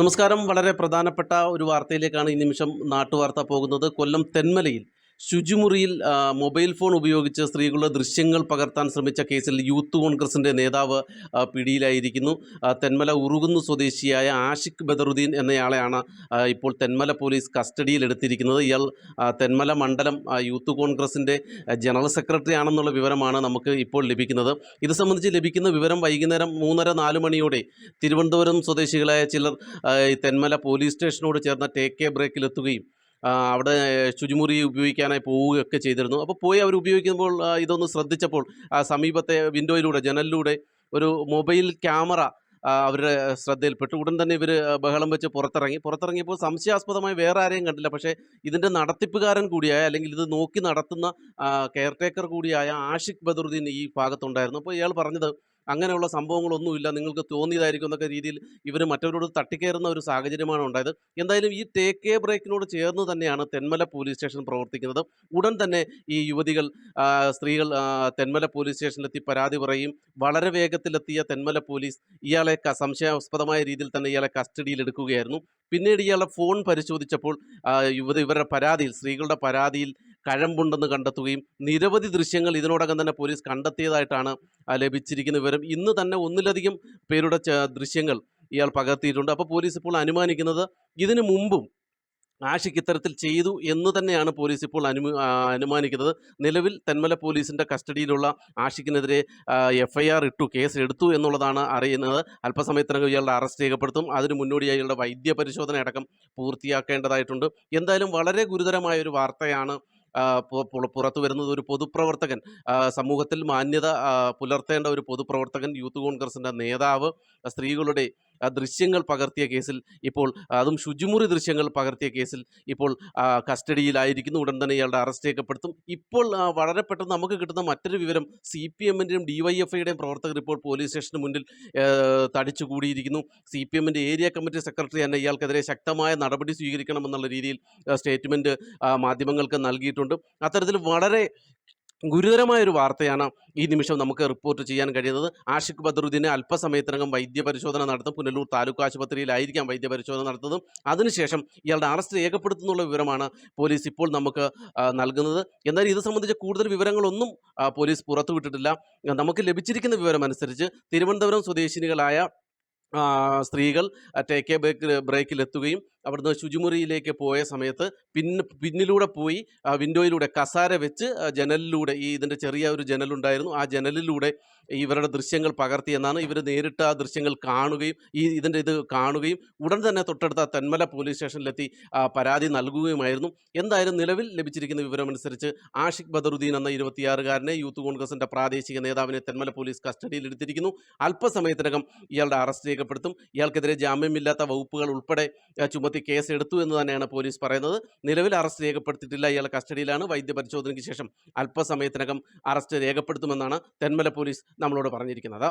നമസ്കാരം. വളരെ പ്രധാനപ്പെട്ട ഒരു വാർത്തയിലേക്കാണ് ഈ നിമിഷം നാട്ടുവാർത്ത പോകുന്നത്. കൊല്ലം തെന്മലയിൽ ശുചിമുറിയിൽ മൊബൈൽ ഫോൺ ഉപയോഗിച്ച് സ്ത്രീകളുടെ ദൃശ്യങ്ങൾ പകർത്താൻ ശ്രമിച്ച കേസിൽ യൂത്ത് കോൺഗ്രസിന്റെ നേതാവ് പിടിയിലായിരിക്കുന്നു. തെന്മല ഉറുകുന്നു സ്വദേശിയായ ആഷിഖ് ബദറുദ്ദീൻ എന്നയാളെയാണ് ഇപ്പോൾ തെന്മല പോലീസ് കസ്റ്റഡിയിൽ എടുത്തിരിക്കുന്നത്. ഇയാൾ തെന്മല മണ്ഡലം യൂത്ത് കോൺഗ്രസിന്റെ ജനറൽ സെക്രട്ടറി ആണെന്നുള്ള വിവരമാണ് നമുക്ക് ഇപ്പോൾ ലഭിക്കുന്നത്. ഇത് സംബന്ധിച്ച് ലഭിക്കുന്ന വിവരം വൈകുന്നേരം മൂന്നര നാല് മണിയോടെ തിരുവനന്തപുരം സ്വദേശികളായ ചിലർ തെന്മല പോലീസ് സ്റ്റേഷനോട് ചേർന്ന ടേക്ക് എ ബ്രേക്കിലെത്തുകയും അവിടെ ശുചിമുറി ഉപയോഗിക്കാനായി പോവുകയൊക്കെ ചെയ്തിരുന്നു. അപ്പോൾ പോയി അവർ ഉപയോഗിക്കുമ്പോൾ ഇതൊന്ന് ശ്രദ്ധിച്ചപ്പോൾ സമീപത്തെ വിൻഡോയിലൂടെ ജനലിലൂടെ ഒരു മൊബൈൽ ക്യാമറ അവരുടെ ശ്രദ്ധയിൽപ്പെട്ടു. ഉടൻ തന്നെ ഇവർ ബഹളം വെച്ച് പുറത്തിറങ്ങി. പുറത്തിറങ്ങിയപ്പോൾ സംശയാസ്പദമായി വേറെ ആരെയും കണ്ടില്ല. പക്ഷേ ഇതിന്റെ നടത്തിപ്പുകാരൻ കൂടിയായ അല്ലെങ്കിൽ ഇത് നോക്കി നടത്തുന്ന കെയർടേക്കർ കൂടിയായ ആഷിഖ് ബദറുദ്ദീൻ ഈ ഭാഗത്തുണ്ടായിരുന്നു. അപ്പോൾ ഇയാൾ പറഞ്ഞത് അങ്ങനെയുള്ള സംഭവങ്ങളൊന്നുമില്ല നിങ്ങൾക്ക് തോന്നിയതായിരിക്കും എന്നൊക്കെ രീതിയിൽ ഇവർ മറ്റവരോട് തട്ടിക്കയറുന്ന ഒരു സാഹചര്യമാണ് ഉണ്ടായത്. എന്തായാലും ഈ ടേക്ക് എ ബ്രേക്കിനോട് ചേർന്ന് തന്നെയാണ് തെന്മല പോലീസ് സ്റ്റേഷൻ പ്രവർത്തിക്കുന്നത്. ഉടൻ തന്നെ ഈ യുവതികൾ സ്ത്രീകൾ തെന്മല പോലീസ് സ്റ്റേഷനിലെത്തി പരാതി പറയും. വളരെ വേഗത്തിലെത്തിയ തെന്മല പോലീസ് ഇയാളെ സംശയാസ്പദമായ രീതിയിൽ തന്നെ ഇയാളെ കസ്റ്റഡിയിൽ എടുക്കുകയായിരുന്നു. പിന്നീട് ഇയാളെ ഫോൺ പരിശോധിച്ചപ്പോൾ യുവതി ഇവരുടെ പരാതിയിൽ സ്ത്രീകളുടെ പരാതിയിൽ കഴമ്പുണ്ടെന്ന് കണ്ടെത്തുകയും നിരവധി ദൃശ്യങ്ങൾ ഇതിനോടകം തന്നെ പോലീസ് കണ്ടെത്തിയതായിട്ടാണ് ലഭിച്ചിരിക്കുന്ന വിവരം. ഇന്ന് തന്നെ ഒന്നിലധികം പേരുടെ ദൃശ്യങ്ങൾ ഇയാൾ പകർത്തിയിട്ടുണ്ട്. അപ്പോൾ പോലീസ് ഇപ്പോൾ അനുമാനിക്കുന്നത് ഇതിനു മുമ്പും ആഷിക്ക് ഇത്തരത്തിൽ ചെയ്തു എന്ന് തന്നെയാണ് പോലീസ് ഇപ്പോൾ അനു അനുമാനിക്കുന്നത്. നിലവിൽ തെന്മല പോലീസിന്റെ കസ്റ്റഡിയിലുള്ള ആഷിക്കിനെതിരെ എഫ് ഐ ആർ ഇട്ടു കേസ് എടുത്തു എന്നുള്ളതാണ് അറിയുന്നത്. അല്പസമയത്തിനകം ഇയാളുടെ അറസ്റ്റ് രേഖപ്പെടുത്തും. അതിന് മുന്നോടിയായി ഇയാളുടെ വൈദ്യ പരിശോധന അടക്കം പൂർത്തിയാക്കേണ്ടതായിട്ടുണ്ട്. എന്തായാലും വളരെ ഗുരുതരമായ ഒരു വാർത്തയാണ് പുറത്തു വരുന്നത് ഒരു പൊതുപ്രവർത്തകൻ. സമൂഹത്തിൽ മാന്യത പുലർത്തേണ്ട ഒരു പൊതുപ്രവർത്തകൻ യൂത്ത് കോൺഗ്രസിന്റെ നേതാവ് സ്ത്രീകളുടെ ദൃശ്യങ്ങൾ പകർത്തിയ കേസിൽ ഇപ്പോൾ അതും ശുചിമുറി ദൃശ്യങ്ങൾ പകർത്തിയ കേസിൽ ഇപ്പോൾ കസ്റ്റഡിയിലായിരിക്കുന്നു. ഉടൻ തന്നെ ഇയാളുടെ അറസ്റ്റ് രേഖപ്പെടുത്തും. ഇപ്പോൾ വളരെ പെട്ടെന്ന് നമുക്ക് കിട്ടുന്ന മറ്റൊരു വിവരം സി പി എമ്മിന്റെയും ഡി വൈ എഫ് ഐയുടെയും പ്രവർത്തകർ ഇപ്പോൾ പോലീസ് സ്റ്റേഷന് മുന്നിൽ തടിച്ചു തടിച്ചുകൂടിയിരിക്കുന്നു. സി പി എമ്മിന്റെ ഏരിയ കമ്മിറ്റി സെക്രട്ടറി തന്നെ ഇയാൾക്കെതിരെ ശക്തമായ നടപടി സ്വീകരിക്കണമെന്നുള്ള രീതിയിൽ സ്റ്റേറ്റ്മെന്റ് മാധ്യമങ്ങൾക്ക് നൽകിയിട്ടുണ്ട്. അത്തരത്തിൽ വളരെ ഗുരുതരമായ ഒരു വാർത്തയാണ് ഈ നിമിഷം നമുക്ക് റിപ്പോർട്ട് ചെയ്യാൻ കഴിയുന്നത്. ആഷിഖ് ബദറുദ്ദീനെ അല്പസമയത്തിനകം വൈദ്യപരിശോധന നടത്തും. പുനലൂർ താലൂക്ക് ആശുപത്രിയിലായിരിക്കാം വൈദ്യപരിശോധന നടത്തുന്നത്. അതിനുശേഷം ഇയാളുടെ അറസ്റ്റ് രേഖപ്പെടുത്തുന്നുള്ള വിവരമാണ് പോലീസ് ഇപ്പോൾ നമുക്ക് നൽകുന്നത്. എന്നാൽ ഇത് സംബന്ധിച്ച കൂടുതൽ വിവരങ്ങളൊന്നും പോലീസ് പുറത്തുവിട്ടിട്ടില്ല. നമുക്ക് ലഭിച്ചിരിക്കുന്ന വിവരമനുസരിച്ച് തിരുവനന്തപുരം സ്വദേശിനികളായ സ്ത്രീകൾ ടേക്ക് എ ബ്രേക്ക് ബ്രേക്കിലെത്തുകയും അവിടുന്ന് ശുചിമുറിയിലേക്ക് പോയ സമയത്ത് പിന്നെ പിന്നിലൂടെ പോയി വിൻഡോയിലൂടെ കസാര വെച്ച് ജനലിലൂടെ ഈ ഇതിന്റെ ചെറിയ ഒരു ജനലുണ്ടായിരുന്നു. ആ ജനലിലൂടെ ഇവരുടെ ദൃശ്യങ്ങൾ പകർത്തിയെന്നാണ് ഇവർ നേരിട്ട് ആ ദൃശ്യങ്ങൾ കാണുകയും ഈ ഇതിന്റെ ഇത് കാണുകയും ഉടൻ തന്നെ തൊട്ടടുത്ത തെന്മല പോലീസ് സ്റ്റേഷനിലെത്തി പരാതി നൽകുകയുമായിരുന്നു. എന്തായാലും നിലവിൽ ലഭിച്ചിരിക്കുന്ന വിവരമനുസരിച്ച് ആഷിഖ് ബദറുദ്ദീൻ എന്ന ഇരുപത്തിയാറുകാരനെ യൂത്ത് കോൺഗ്രസിന്റെ പ്രാദേശിക നേതാവിനെ തെന്മല പോലീസ് കസ്റ്റഡിയിൽ എടുത്തിരിക്കുന്നു. അല്പസമയത്തിനകം ഇയാളുടെ അറസ്റ്റ് രേഖപ്പെടുത്തും. ഇയാൾക്കെതിരെ ജാമ്യമില്ലാത്ത വകുപ്പുകൾ ഉൾപ്പെടെ ആ, ചുമത്തി കേസ് എടുത്തു എന്ന് തന്നെയാണ് പോലീസ് പറയുന്നത്. നിലവിൽ അറസ്റ്റ് രേഖപ്പെടുത്തിയിട്ടില്ല. ഇയാൾ കസ്റ്റഡിയിലാണ്. വൈദ്യപരിശോധനയ്ക്ക് ശേഷം അല്പസമയത്തിനകം അറസ്റ്റ് രേഖപ്പെടുത്തുമെന്നാണ് തെന്മല പോലീസ് നമ്മളോട് പറഞ്ഞിരിക്കുന്നത്.